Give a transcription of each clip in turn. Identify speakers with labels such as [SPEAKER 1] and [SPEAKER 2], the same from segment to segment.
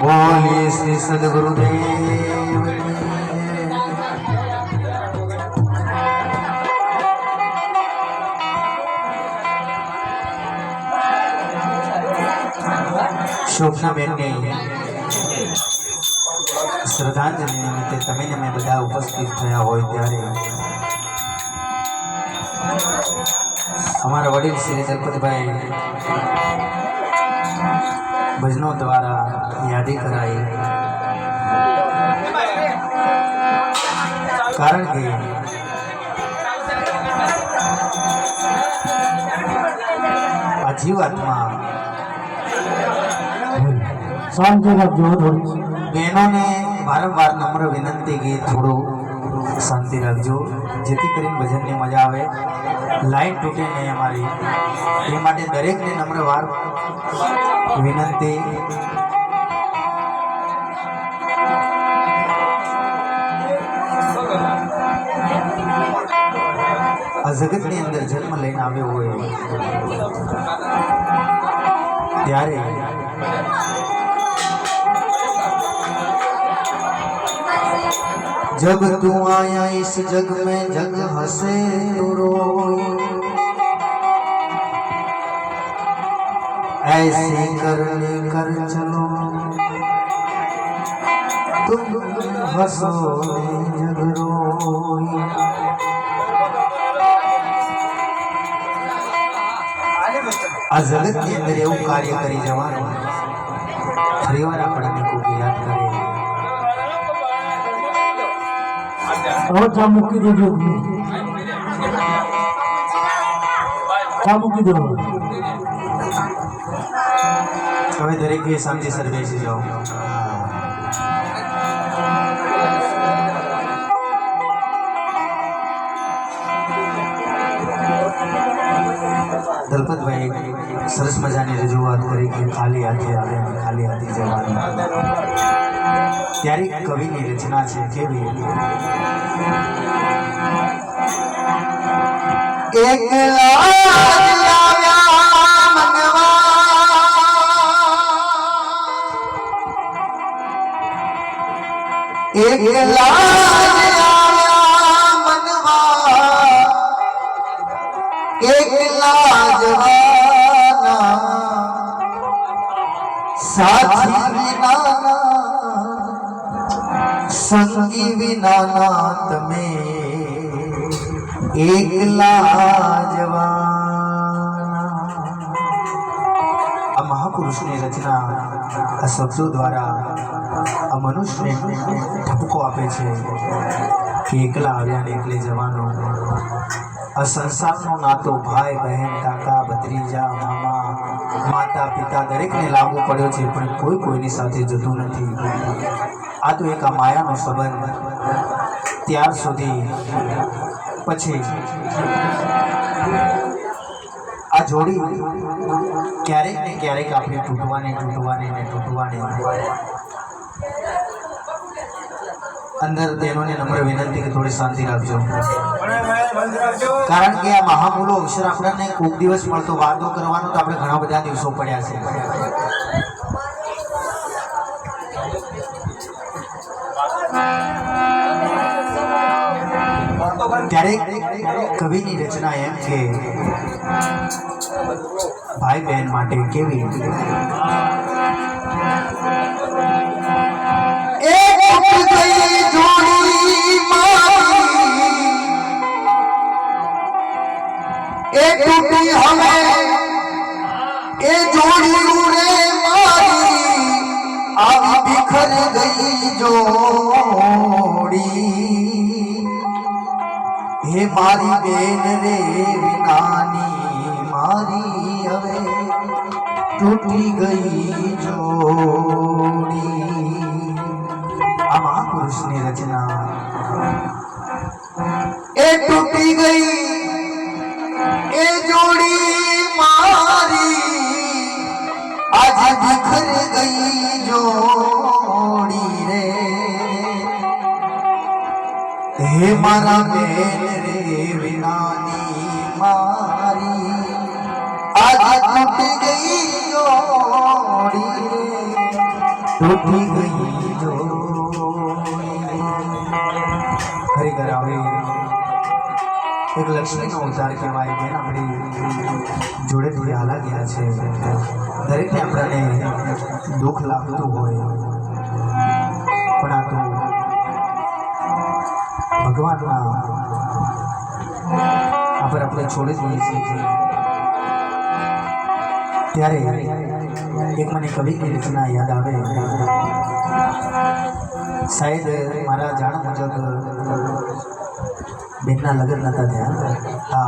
[SPEAKER 1] બોલીએ શ્રી સદગુરુદેવ શોભનાબેનની શ્રદ્ધાંજલિ નિમિત્તે તમે ને મેં બધા ઉપસ્થિત થયા હોય ત્યારે અમારા વડીલ શ્રી દલપતભાઈ ભજનો દ્વારા યાદી કરાઈ. કારણ કે આ જીવાત્મા બહેનોને વારંવાર નમ્ર વિનંતી કે થોડું શાંતિ રાખજો જેથી કરીને ભજનની મજા આવે. લાઈન તૂટી નહીં અમારી એ માટે દરેકને નમ્ર વાર, વિનંતી. આ જગતની અંદર જન્મ લઈને આવ્યો હોય. ત્યારે जब तू आया इस जग में जग हंसे तो रोए ऐसे करने कर चलो तुम हंसो जग रोए આ જગતની અંદર એવું કાર્ય કરી જવાનું ફરીવાર આપણને
[SPEAKER 2] હવે ચા મૂકી દેજો ચા મૂકી દો
[SPEAKER 1] હવે દરેકે શાંતિ સર બેસી જાઓ દલપતભાઈ સરસ મજાની રજૂઆત કરી કે ખાલી હાથે આવે અને ખાલી હાથે જવાનું ત્યારે કવિની રચના છે કેવી એકલા એકલા સંગી વિનાના તમે એકલા જવાના. આ મહાપુરુષની રચના આ શબ્દો દ્વારા આ મનુષ્યને ઠપકો આપે છે કે એકલા આવ્યા ને એકલે જવાનો. આ સંસારનો નાતો ભાઈ, બહેન, કાકા, ભત્રીજા, મામા, માતા, પિતા દરેકને લાગુ પડ્યો છે, પણ કોઈ કોઈની સાથે જતું નથી. આ તો એક આ માયાનો સંબંધ ત્યાર સુધી પછી આ જોડી ક્યારેક ને ક્યારેક આપણે તૂટવાની તૂટવાની ને તૂટવાની અંદર બહેનોને નમ્ર વિનંતી કે થોડી શાંતિ રાખજો. કારણ કે આ મહામૂલો અક્ષર આપણને કોઈક દિવસ મળતો વાતો કરવાનો તો આપણે ઘણા બધા દિવસો પડ્યા છે. ત્યારે કવિની રચના એમ કે, ભાઈ બહેન માટે કેવી એક તૂટ ગઈ જોડી મારી. એ તૂટી હવે એ જોડી રે મારી. આવી બિખર ગઈ જોડી હે મારી બેન રે વિનાની, મારી હવે તૂટી ગઈ જોડી. આ મહાપુરુષની રચના. એ તૂટી ગઈ, એ જોડી મારી આજે બિખર ગઈ જોડી રે. હે મારા બેન આજ તૂટી ગઈ જોડી તૂટી ગઈ જોડી ખરેખર આવે એક લક્ષ્મીનો અવતાર કહેવાય બેન આપણી જોડે જોડે હાલા ગયા છે દરેકને આપણને દુઃખ લાગતું હોય પણ આ તો ભગવાનના આપણે આપણે છોડી દઈએ છીએ ત્યારે એક મને કવિની રચના યાદ આવે. સાહેબ, મારા જાણ મુજબ બેનના લગ્ન નહોતા થયા. હા.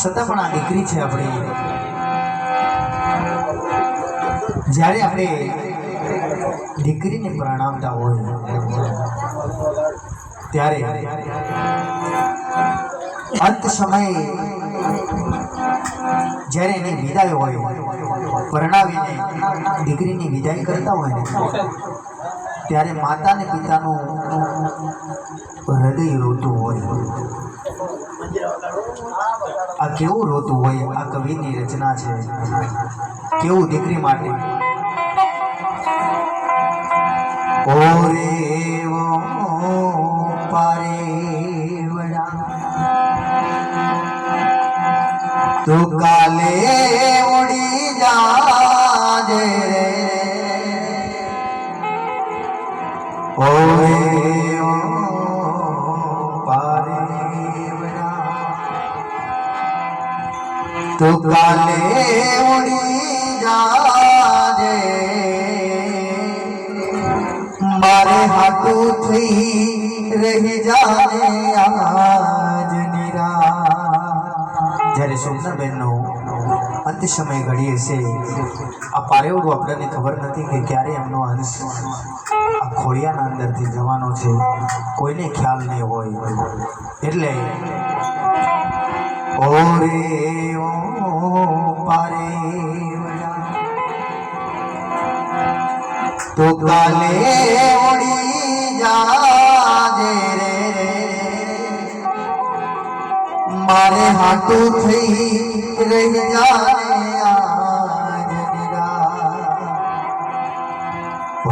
[SPEAKER 1] છતાં પણ આ દીકરી છે આપણી. જ્યારે આપણે દીકરીને પ્રણામતા હોય, ત્યારે અંત સમયે જ્યારે એની વિદાય હોય, પરણાવીને દીકરીની વિદાય કરતા હોય ને, ત્યારે માતા ને પિતાનું હૃદય રોતું હોય. આ કેવું રોતું હોય? આ કવિની રચના છે. કેવું દીકરી માટે? ઓરે ઓ તું કાલે ઉડી જાજે રે. ઓરે ઓ પારેવડા તું કાલે ઉડી જાજે મારે હાથું થઈ રહી જાને આજ જ્યારે સ્વપ્નબેનનો અંત સમય ઘડીએ છે. આ પારેવડું આપણને ખબર નથી કે ક્યારે એમનો અંશ આ ખોડિયાના અંદરથી જવાનો છે. કોઈને ખ્યાલ નહીં હોય. એટલે ઓરે ઓ પારે તો કાલે ઓડી જાજે મારે હાટું થઈ રહી જાય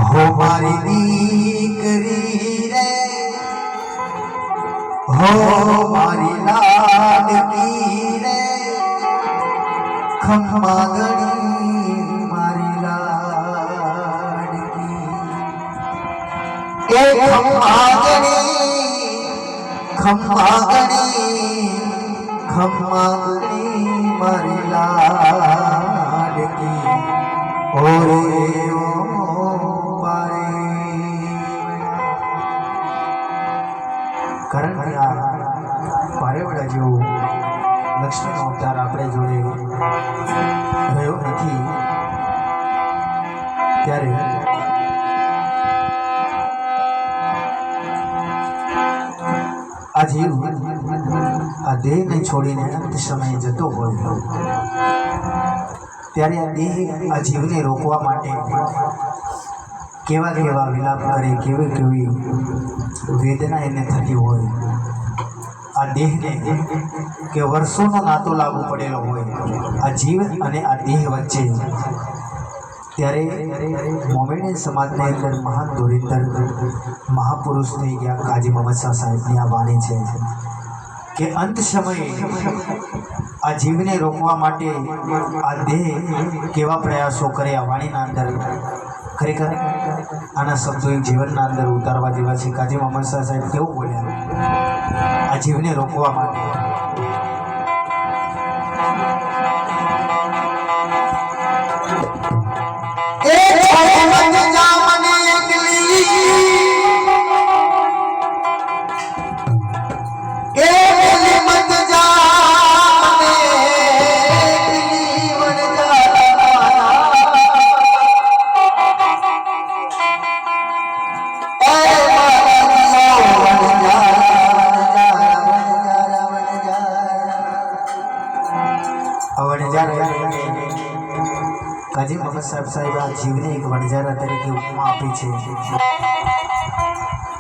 [SPEAKER 1] હો મારી દીકરી રે, હો મારી લાડકી રે ખમ્મા ગણી મારી લાડકી. એ ખમ્મા ગણી ખમ્મા ગણી ખમ્મા ગણી મારી લાડકી. ઓરે ઓ પારે કારણ કે આ પારેવડા જેવો લક્ષ્મીનો અવતાર આપણે જોડે રહ્યો નથી. ત્યારે આ આ દેહને છોડીને અંત સમયે જતો હોય ત્યારે આ દેહ આ જીવને રોકવા માટે કેવા કેવા વિલાપ કરે, કેવી કેવી વેદના એને થતી હોય. આ દેહને કે વર્ષોનો નાતો લાગુ પડેલો હોય. આ જીવ અને આ દેહ વચ્ચે ત્યારે મોમેડિયન સમાજની અંદર મહાન ધોરીંદર મહાપુરુષ થઈ ગયા કાજી મોહમ્મદ શાહ સાહેબની આ વાણી છે. કે અંત સમયે આ જીવને રોકવા માટે આ દેહ કેવા પ્રયાસો કરે આ વાણીના અંદર? ખરેખર? આના શબ્દો જીવનના અંદર ઉતારવા જેવા છે કાજી મોહમ્મદ સાહેબ કેવું બોલ્યા? આ જીવને રોકવા માટે. જીવને એક વણઝારા તરીકે ઉપમા આપી છે.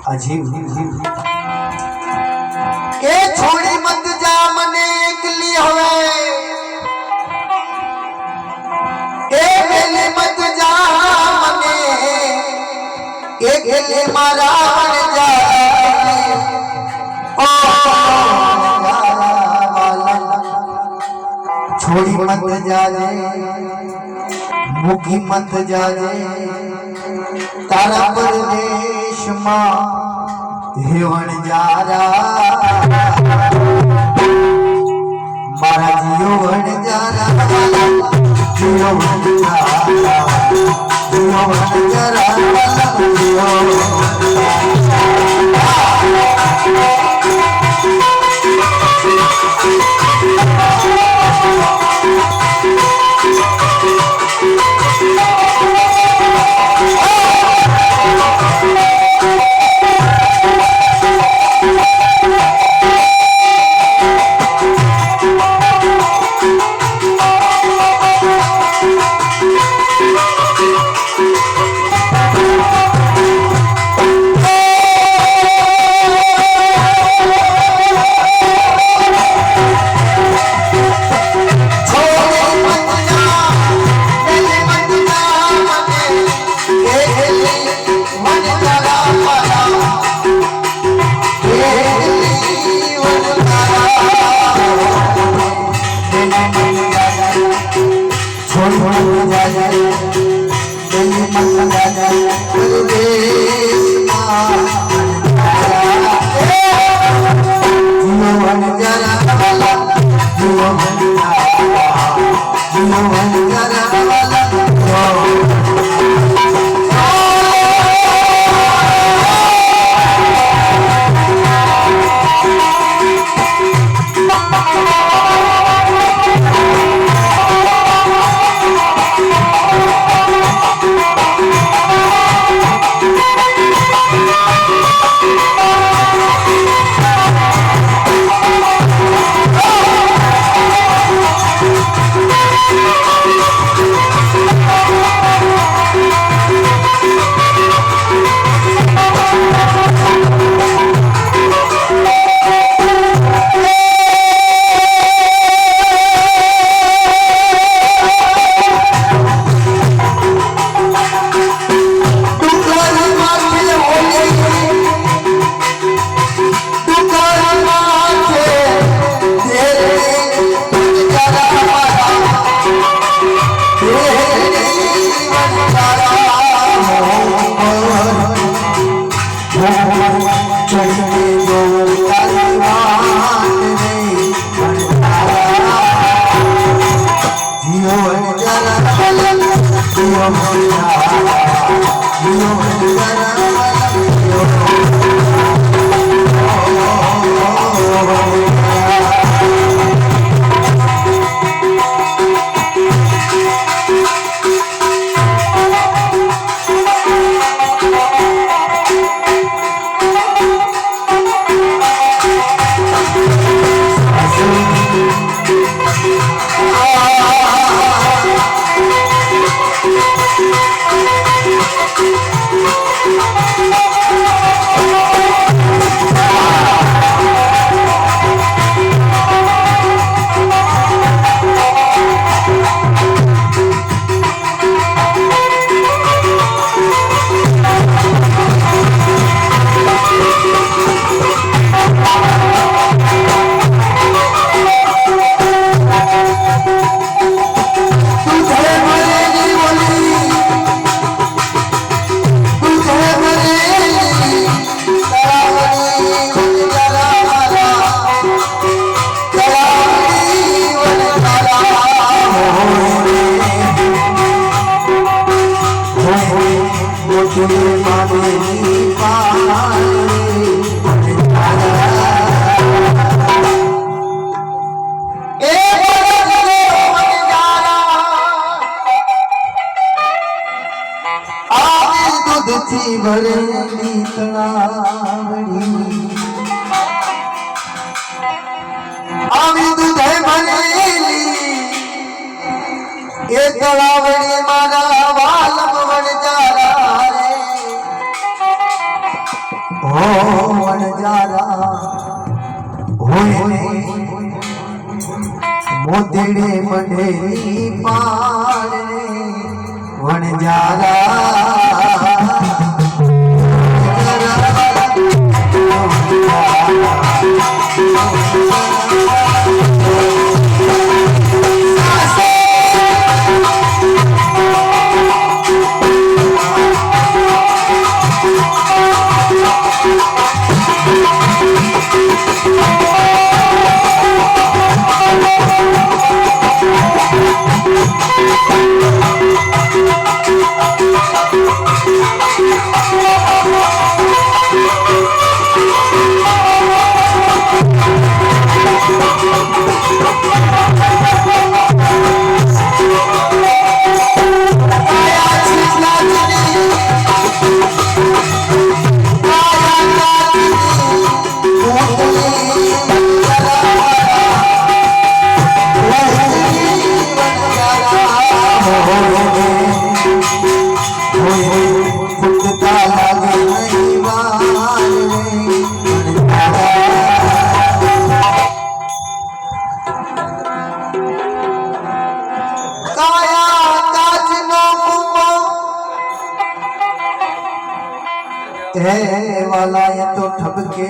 [SPEAKER 1] આ જીવ એ છોડી મત જા મને એકલી હવે. એ પેલી મત જા મને. એકલી મારા વણઝારા છોડી મત જાને મૂકી મત જાજે તારા પરદેશમાં હેવણ જારા. મારા જીવન જારા. જીવન જારા. જીવન જારા. જીવન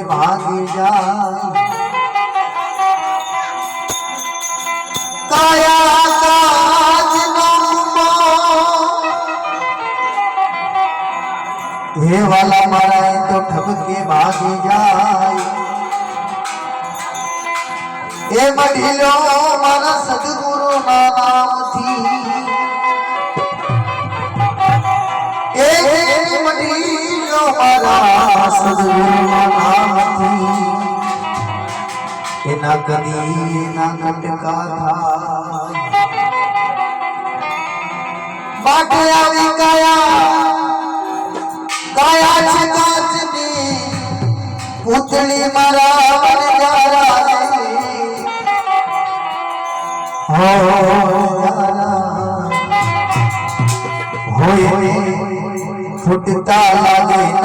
[SPEAKER 1] ભાગી જાય કાયા કાજ. હે વાલા મારા તો ઠબકે ભાગી જાય એ મઢીલો મારા સદગુરુ ના નામથી મારા સદગુરુ ના નામથી એના કદી એના કટકા થાય માટે આવી ગયા કાયા છે પૂતળી મારા હોય ફૂટતા લાગે